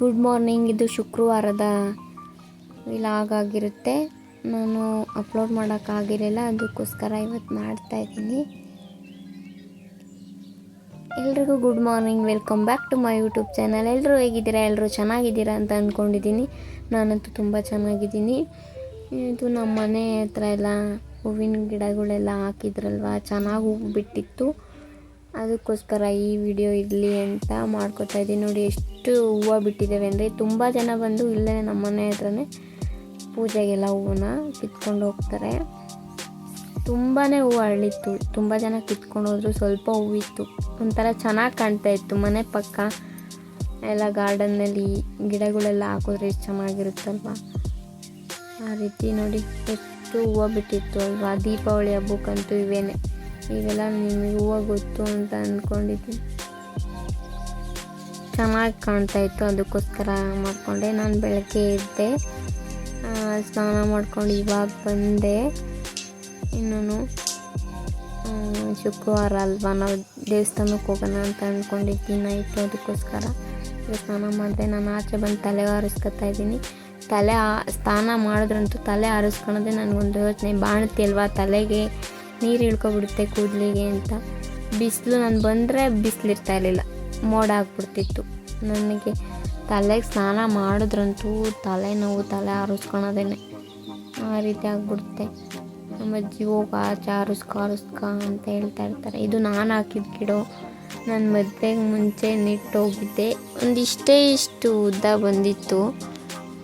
Good morning. ಇದು ಶುಕ್ರವಾರದ vlog ಆಗಿರುತ್ತೆ. ನಾನು ಅಪ್ಲೋಡ್ ಮಾಡೋಕ್ಕಾಗಿರಲಿಲ್ಲ ಅದಕ್ಕೋಸ್ಕರ ಇವತ್ತು ಮಾಡ್ತಾ ಇದ್ದೀನಿ. ಎಲ್ರಿಗೂ good morning. Welcome back to my YouTube channel. ಎಲ್ಲರೂ ಹೇಗಿದ್ದೀರಾ? ಎಲ್ಲರೂ ಚೆನ್ನಾಗಿದ್ದೀರಾ ಅಂತ ಅಂದ್ಕೊಂಡಿದ್ದೀನಿ. ನಾನಂತೂ ತುಂಬ ಚೆನ್ನಾಗಿದ್ದೀನಿ. ಇದು ನಮ್ಮ ಮನೆ ಹತ್ರ ಎಲ್ಲ ಹೂವಿನ ಗಿಡಗಳೆಲ್ಲ ಹಾಕಿದ್ರಲ್ವ? ಚೆನ್ನಾಗಿ ಹೂವು ಬಿಟ್ಟಿತ್ತು. ಅದಕ್ಕೋಸ್ಕರ ಈ ವಿಡಿಯೋ ಇರಲಿ ಅಂತ ಮಾಡ್ಕೊತಾ ಇದ್ದೀನಿ. ನೋಡಿ, ಎಷ್ಟು ಹೂವು ಬಿಟ್ಟಿದ್ದೇವೆ ಅಂದರೆ ತುಂಬ ಜನ ಬಂದು ಇಲ್ಲೇ ನಮ್ಮ ಮನೆ ಹತ್ರನೇ ಪೂಜೆಗೆಲ್ಲ ಹೂವನ್ನ ಕಿತ್ಕೊಂಡು ಹೋಗ್ತಾರೆ. ತುಂಬಾ ಹೂವು ಅರಳಿತ್ತು. ತುಂಬ ಜನ ಕಿತ್ಕೊಂಡು ಹೋದ್ರು. ಸ್ವಲ್ಪ ಹೂವಿತ್ತು. ಒಂಥರ ಚೆನ್ನಾಗಿ ಕಾಣ್ತಾ ಇತ್ತು. ಮನೆ ಪಕ್ಕ ಎಲ್ಲ ಗಾರ್ಡನ್ನಲ್ಲಿ ಗಿಡಗಳೆಲ್ಲ ಹಾಕಿದ್ರೆ ಎಷ್ಟು ಚೆನ್ನಾಗಿರುತ್ತಲ್ವ? ಆ ರೀತಿ ನೋಡಿ, ಎಷ್ಟು ಹೂವು ಬಿಟ್ಟಿತ್ತು ಅಲ್ವಾ? ದೀಪಾವಳಿ ಹಬ್ಬಕ್ಕಂತೂ ಇವೇನೆ. ಇವೆಲ್ಲ ನಿಮಗೆ ಹೂವು ಗೊತ್ತು ಅಂತ ಅಂದ್ಕೊಂಡಿದ್ದೀನಿ ಚೆನ್ನಾಗಿ ಕಾಣ್ತಾ ಇತ್ತು ಅದಕ್ಕೋಸ್ಕರ ಮಾಡಿಕೊಂಡೆ. ನಾನು ಬೆಳಗ್ಗೆ ಎದ್ದೆ ಆ, ಸ್ನಾನ ಮಾಡ್ಕೊಂಡು ಇವಾಗ ಬಂದೆ. ಇನ್ನೂ ಶುಕ್ರವಾರ ಅಲ್ವಾ ನಾವು ದೇವಸ್ಥಾನಕ್ಕೆ ಹೋಗೋಣ ಅಂತ ಅಂದ್ಕೊಂಡಿದ್ದೀನಿ ನೈಟು ಅದಕ್ಕೋಸ್ಕರ ಸ್ನಾನ ಮಾಡಿದೆ. ನಾನು ಆಚೆ ಬಂದು ತಲೆ ಆರಿಸ್ಕೊತಾ ಇದ್ದೀನಿ. ತಲೆ ಸ್ನಾನ ಮಾಡಿದ್ರಂತೂ ತಲೆ ಆರಿಸ್ಕೊಳೋದೇ ನನಗೊಂದು ಯೋಚನೆ. ಬಾಣತಿ ಅಲ್ವಾ ತಲೆಗೆ. ನೀರು ಇಳ್ಕೊಬಿಡುತ್ತೆ ಕೂದಲಿಗೆ ಅಂತ. ಬಿಸಿಲು ನಾನು ಬಂದರೆ ಬಿಸಿಲಿರ್ತಾ ಇರಲಿಲ್ಲ. ಮೋಡ ಆಗ್ಬಿಡ್ತಿತ್ತು. ನನಗೆ ತಲೆಗೆ ಸ್ನಾನ ಮಾಡಿದ್ರಂತೂ ತಲೆನೋವು ತಲೆ ಆರಿಸ್ಕೊಳೋದೇನೆ. ಆ ರೀತಿ ಆಗ್ಬಿಡುತ್ತೆ. ನಮ್ಮ ಅಜ್ಜಿ ಹೋಗ ಆಚೆ ಆರಿಸ್ಕೊ ಆರಿಸ್ಕೊ ಅಂತ ಹೇಳ್ತಾ ಇರ್ತಾರೆ. ಇದು ನಾನು ಹಾಕಿದ ಗಿಡ? ನನ್ನ ಮದುವೆಗೆ ಮುಂಚೆ ನೆಟ್ಟೋಗಿದ್ದೆ ಒಂದಿಷ್ಟೇ ಇಷ್ಟು ಉದ್ದ ಬಂದಿತ್ತು.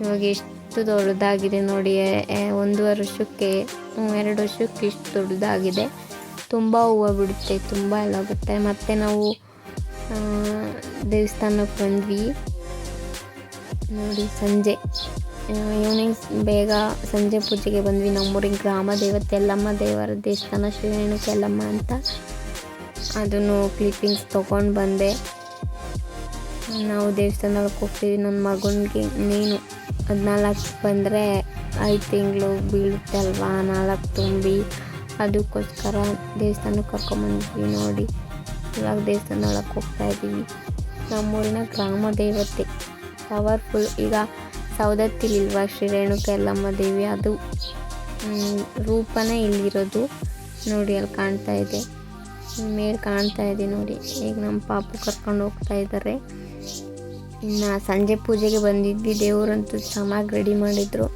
ಇವಾಗ ಎಷ್ಟು ದೊಡ್ಡದಾಗಿದೆ ನೋಡಿ ಒಂದೂವರೆ ವರ್ಷಕ್ಕೆ ಎರಡು ವರ್ಷಕ್ಕೆ ಇಷ್ಟು ದೊಡ್ಡದಾಗಿದೆ. ತುಂಬ ಹೂವು ಬಿಡುತ್ತೆ, ತುಂಬ ಎಲ್ಲ ಆಗುತ್ತೆ. ಮತ್ತು ನಾವು ದೇವಸ್ಥಾನಕ್ಕೆ ಬಂದ್ವಿ. ನೋಡಿ, ಸಂಜೆ ಈವ್ನಿಂಗ್ ಬೇಗ ಸಂಜೆ ಪೂಜೆಗೆ ಬಂದ್ವಿ. ನಮ್ಮೂರಿಗೆ ಗ್ರಾಮ ದೇವತೆ ಎಲ್ಲಮ್ಮ ದೇವರ ದೇವಸ್ಥಾನ ಶ್ರೀ ರೇಣುಕ ಎಲ್ಲಮ್ಮ ಅಂತ. ಅದನ್ನು ಕ್ಲಿಪ್ಪಿಂಗ್ಸ್ ತೊಗೊಂಡು ಬಂದೆ. ನಾವು ದೇವಸ್ಥಾನಕ್ಕೆ ಹೋಗ್ತೀವಿ. ನನ್ನ ಮಗನಿಗೆ, ನೀನು ಹದಿನಾಲ್ಕು ಬಂದರೆ ಐದು ತಿಂಗಳು ಬೀಳುತ್ತೆ ಅಲ್ವಾ, ನಾಲ್ಕು ತುಂಬಿ. ಅದಕ್ಕೋಸ್ಕರ ದೇವಸ್ಥಾನಕ್ಕೆ ಕರ್ಕೊಂಬಂದ್ವಿ ನೋಡಿ. ಇವಾಗ ದೇವಸ್ಥಾನ ಒಳಗೆ ಹೋಗ್ತಾ ಇದ್ದೀವಿ ನಮ್ಮೂರಿನ ಗ್ರಾಮ ದೇವತೆ. ಪವರ್ಫುಲ್. ಈಗ ಸೌದತ್ತಿಲಿಲ್ವಾ ಶ್ರೀ ರೇಣುಕ ಎಲ್ಲಮ್ಮ ದೇವಿ? ಅದು ರೂಪನೇ ಇಲ್ಲಿರೋದು. ನೋಡಿ ಅಲ್ಲಿ ಕಾಣ್ತಾ ಇದೆ. ಮೇಲೆ ಕಾಣ್ತಾ ಇದೆ ನೋಡಿ. ಈಗ ನಮ್ಮ ಪಾಪು ಕರ್ಕೊಂಡು ಹೋಗ್ತಾ ಇದ್ದಾರೆ ಇನ್ನು ಸಂಜೆ ಪೂಜೆಗೆ ಬಂದಿದ್ವಿ. ದೇವರಂತೂ ಚೆನ್ನಾಗಿ ರೆಡಿ ಮಾಡಿದ್ರು.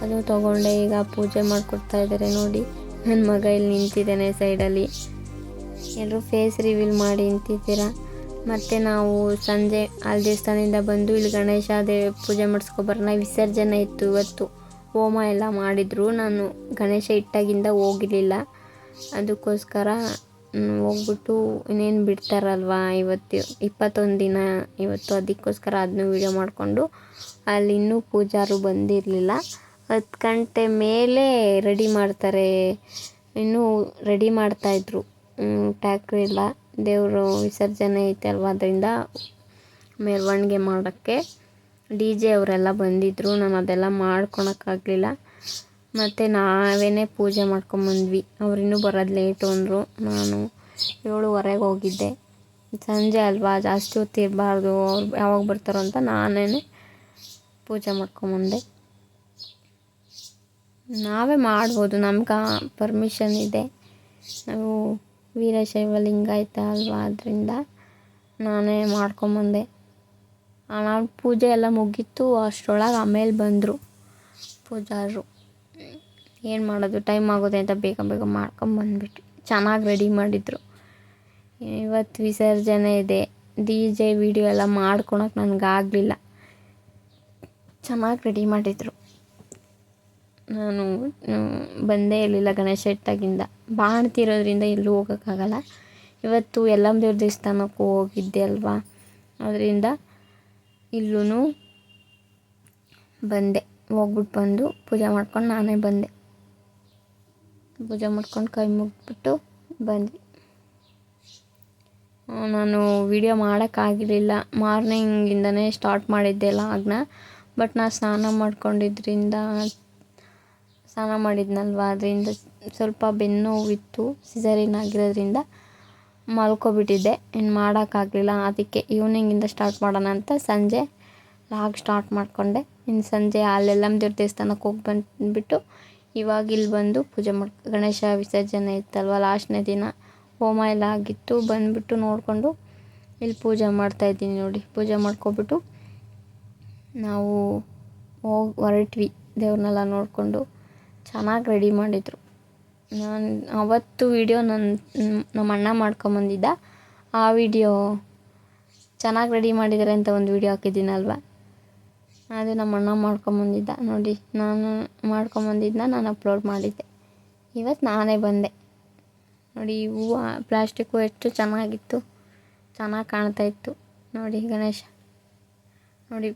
ಅದು ತಗೊಂಡೆ. ಈಗ ಪೂಜೆ ಮಾಡಿಕೊಡ್ತಾ ಇದ್ದಾರೆ ನೋಡಿ. ನನ್ನ ಮಗ ಇಲ್ಲಿ ನಿಂತಿದ್ದಾನೆ ಸೈಡಲ್ಲಿ. ಎಲ್ಲರೂ ಫೇಸ್ ರಿವೀಲ್ ಮಾಡಿ ನಿಂತಿದ್ದೀರಾ? ಮತ್ತು ನಾವು ಸಂಜೆ ಅಲ್ಲಿ ದೇವಸ್ಥಾನದಿಂದ ಬಂದು ಇಲ್ಲಿ ಗಣೇಶ ದೇ ಪೂಜೆ ಮಾಡಿಸ್ಕೊಬರೋಣ. ವಿಸರ್ಜನೆ ಇತ್ತು ಇವತ್ತು. ಹೋಮ ಎಲ್ಲ ಮಾಡಿದರು. ನಾನು ಗಣೇಶ ಇಟ್ಟಾಗಿಂದ ಹೋಗಿರಲಿಲ್ಲ. ಅದಕ್ಕೋಸ್ಕರ ಹೋಗ್ಬಿಟ್ಟು ಇನ್ನೇನು ಬಿಡ್ತಾರಲ್ವಾ? ಇವತ್ತು ಇಪ್ಪತ್ತೊಂದು ದಿನ, ಇವತ್ತು ಅದಕ್ಕೋಸ್ಕರ ಅದನ್ನೂ ವೀಡಿಯೋ ಮಾಡಿಕೊಂಡು ಅಲ್ಲಿ ಇನ್ನೂ ಪೂಜಾರು ಬಂದಿರಲಿಲ್ಲ. ಹತ್ತು ಗಂಟೆ ಮೇಲೆ ರೆಡಿ ಮಾಡ್ತಾರೆ. ಇನ್ನೂ ರೆಡಿ ಮಾಡ್ತಾಯಿದ್ರು ಟ್ಯಾಕ್ಟ್ರಿ ಎಲ್ಲ ದೇವರು ವಿಸರ್ಜನೆ ಐತೆ ಅಲ್ವಾ ಅದರಿಂದ ಮೆರವಣಿಗೆ ಮಾಡೋಕ್ಕೆ. ಡಿ ಜೆ ಅವರೆಲ್ಲ ಬಂದಿದ್ದರು ನಾನು ಅದೆಲ್ಲ ಮಾಡ್ಕೊಳಕ್ಕಾಗಲಿಲ್ಲ. ಮತ್ತು ನಾವೇನೇ ಪೂಜೆ ಮಾಡ್ಕೊಂಬಂದ್ವಿ. ಅವ್ರಿನ್ನೂ ಬರೋದು ಲೇಟು ಅಂದರು. ನಾನು ಏಳುವರೆಗೆ ಹೋಗಿದ್ದೆ. ಸಂಜೆ ಅಲ್ವಾ? ಜಾಸ್ತಿ ಹೊತ್ತು ಇರಬಾರ್ದು. ಅವ್ರು ಯಾವಾಗ ಬರ್ತಾರೋ ಅಂತ ನಾನೇ ಪೂಜೆ ಮಾಡ್ಕೊಂಬಂದೆ. ನಾವೇ ಮಾಡ್ಬೋದು. ನಮ್ಗೆ ಪರ್ಮಿಷನ್ ಇದೆ. ನಾವು ವೀರಶೈವ ಲಿಂಗಾಯತ ಅಲ್ವಾ? ಅದರಿಂದ ನಾನೇ ಮಾಡ್ಕೊಂಬಂದೆ. ನಾನು ಪೂಜೆ ಎಲ್ಲ ಮುಗೀತು. ಅಷ್ಟರೊಳಗೆ ಆಮೇಲೆ ಬಂದರು ಪೂಜಾರರು. ಏನು ಮಾಡೋದು? ಟೈಮ್ ಆಗೋದೆ ಅಂತ ಬೇಗ ಬೇಗ ಮಾಡ್ಕೊಂಬಂದ್ಬಿಟ್ಟು ಚೆನ್ನಾಗಿ ರೆಡಿ ಮಾಡಿದರು. ಇವತ್ತು ವಿಸರ್ಜನೆ ಇದೆ. ಡಿ ಜೆ ವಿಡಿಯೋ ಎಲ್ಲ ಮಾಡ್ಕೊಳಕ್ಕೆ ನನಗಾಗಲಿಲ್ಲ ಚೆನ್ನಾಗಿ ರೆಡಿ ಮಾಡಿದರು. ನಾನು ಬಂದೇ ಇರಲಿಲ್ಲ ಗಣೇಶ ಇಟ್ಟಾಗಿಂದ. ಬಾಣ್ತಿರೋದ್ರಿಂದ ಎಲ್ಲೂ ಹೋಗೋಕ್ಕಾಗಲ್ಲ. ಇವತ್ತು ಎಲ್ಲಮ್ಮ ದೇವ್ರ ದೇವಸ್ಥಾನಕ್ಕೂ ಹೋಗಿದ್ದೆ ಅಲ್ವಾ? ಅದರಿಂದ ಇಲ್ಲೂ ಬಂದೆ. ಹೋಗ್ಬಿಟ್ಟು ಬಂದು ಪೂಜೆ ಮಾಡ್ಕೊಂಡು ನಾನೇ ಬಂದೆ. ಪೂಜೆ ಮಾಡ್ಕೊಂಡು ಕೈ ಮುಗಿಬಿಟ್ಟು ಬಂದ್ವಿ. ನಾನು ವಿಡಿಯೋ ಮಾಡೋಕ್ಕಾಗಿರಲಿಲ್ಲ ಮಾರ್ನಿಂಗಿಂದನೇ ಸ್ಟಾರ್ಟ್ ಮಾಡಿದ್ದೆ ಲಾಗ್ನ ಬಟ್ ನಾನು ಸ್ನಾನ ಮಾಡ್ಕೊಂಡಿದ್ರಿಂದ, ಸ್ನಾನ ಮಾಡಿದ್ನಲ್ವ? ಅದರಿಂದ ಸ್ವಲ್ಪ ಬೆನ್ನು ನೋವಿತ್ತು ಆಗಿರೋದ್ರಿಂದ ಮಲ್ಕೊಬಿಟ್ಟಿದ್ದೆ. ಇನ್ನು ಮಾಡೋಕ್ಕಾಗಲಿಲ್ಲ ಅದಕ್ಕೆ ಈವ್ನಿಂಗಿಂದ ಸ್ಟಾರ್ಟ್ ಮಾಡೋಣ ಅಂತ ಸಂಜೆ ಲಾಗ್ ಸ್ಟಾರ್ಟ್ ಮಾಡಿಕೊಂಡೆ. ಇನ್ನು ಸಂಜೆ ಅಲ್ಲೆಲ್ಲಮ್ಮ ದೇವ್ರ ದೇವಸ್ಥಾನಕ್ಕೆ ಹೋಗಿ ಬಂದುಬಿಟ್ಟು ಇವಾಗ ಇಲ್ಲಿ ಬಂದು ಪೂಜೆ ಮಾಡಿ ಗಣೇಶ ವಿಸರ್ಜನೆ ಇತ್ತಲ್ವ, ಲಾಸ್ಟ್ನೇ ದಿನ. ಹೋಮ ಎಲ್ಲ ಆಗಿತ್ತು. ಬಂದುಬಿಟ್ಟು ನೋಡಿಕೊಂಡು ಇಲ್ಲಿ ಪೂಜೆ ಮಾಡ್ತಾಯಿದ್ದೀನಿ ನೋಡಿ. ಪೂಜೆ ಮಾಡ್ಕೊಬಿಟ್ಟು ನಾವು ಹೋಗಿ, ಹೊರಟ್ವಿ. ದೇವ್ರನ್ನೆಲ್ಲ ನೋಡಿಕೊಂಡು ಚೆನ್ನಾಗಿ ರೆಡಿ ಮಾಡಿದರು. ನಾನು ಅವತ್ತು ವಿಡಿಯೋ ನನ್ನ ನಮ್ಮ ಅಣ್ಣ ಮಾಡ್ಕೊಂಬಂದಿದ್ದ. ಆ ವಿಡಿಯೋ ಚೆನ್ನಾಗಿ ರೆಡಿ ಮಾಡಿದ್ದಾರೆ ಅಂತ ಒಂದು ವಿಡಿಯೋ ಹಾಕಿದ್ದೀನಲ್ವ? ಅದು ನಮ್ಮ ಅಣ್ಣ ಮಾಡ್ಕೊಂಬಂದಿದ್ದ. ನೋಡಿ, ನಾನು ಮಾಡ್ಕೊಂಬಂದಿದ್ದನ್ನ ನಾನು ಅಪ್ಲೋಡ್ ಮಾಡಿದ್ದೆ. ಇವತ್ತು ನಾನೇ ಬಂದೆ. ನೋಡಿ, ಈ ಹೂವು ಪ್ಲಾಸ್ಟಿಕ್ ಹೂವು ಎಷ್ಟು ಚೆನ್ನಾಗಿತ್ತು. ಚೆನ್ನಾಗಿ ಕಾಣ್ತಾ ಇತ್ತು. ನೋಡಿ, ಗಣೇಶ. ನೋಡಿ,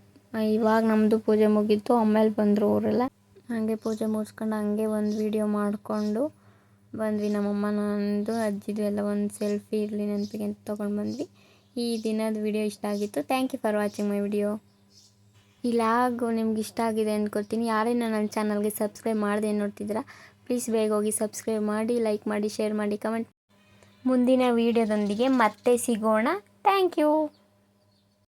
ಇವಾಗ ನಮ್ಮದು ಪೂಜೆ ಮುಗೀತು. ಆಮೇಲೆ ಬಂದರು ಅವರೆಲ್ಲ ಹಾಗೆ ಪೂಜೆ ಮುಗಿಸ್ಕೊಂಡು ಹಂಗೆ ಒಂದು ವಿಡಿಯೋ ಮಾಡಿಕೊಂಡು ಬಂದ್ವಿ. ನಮ್ಮಮ್ಮ, ನಂದು, ಅಜ್ಜಿದು ಎಲ್ಲ ಒಂದು ಸೆಲ್ಫಿ ಇರಲಿ, ನೆನಪಿಗೆ ಅಂತ ತೊಗೊಂಡು ಬಂದ್ವಿ. ಈ ದಿನದ ವಿಡಿಯೋ ಇಷ್ಟ ಆಗಿತ್ತು. Thank you for watching my video ಈ ನಿಮ್ಗೆ ಇಷ್ಟ ಆಗಿದೆ ಅಂದ್ಕೊಳ್ತೀನಿ ಯಾರೇನೋ ನನ್ನ ಚಾನಲ್ಗೆ ಸಬ್ಸ್ಕ್ರೈಬ್ ಮಾಡದೆ ನೋಡ್ತಿದ್ದೀರಾ ಪ್ಲೀಸ್ ಬೇಗ ಹೋಗಿ ಸಬ್ಸ್ಕ್ರೈಬ್ ಮಾಡಿ ಲೈಕ್ ಮಾಡಿ ಶೇರ್ ಮಾಡಿ ಕಮೆಂಟ್ ಮುಂದಿನ ವೀಡಿಯೋದೊಂದಿಗೆ ಮತ್ತೆ ಸಿಗೋಣ. Thank you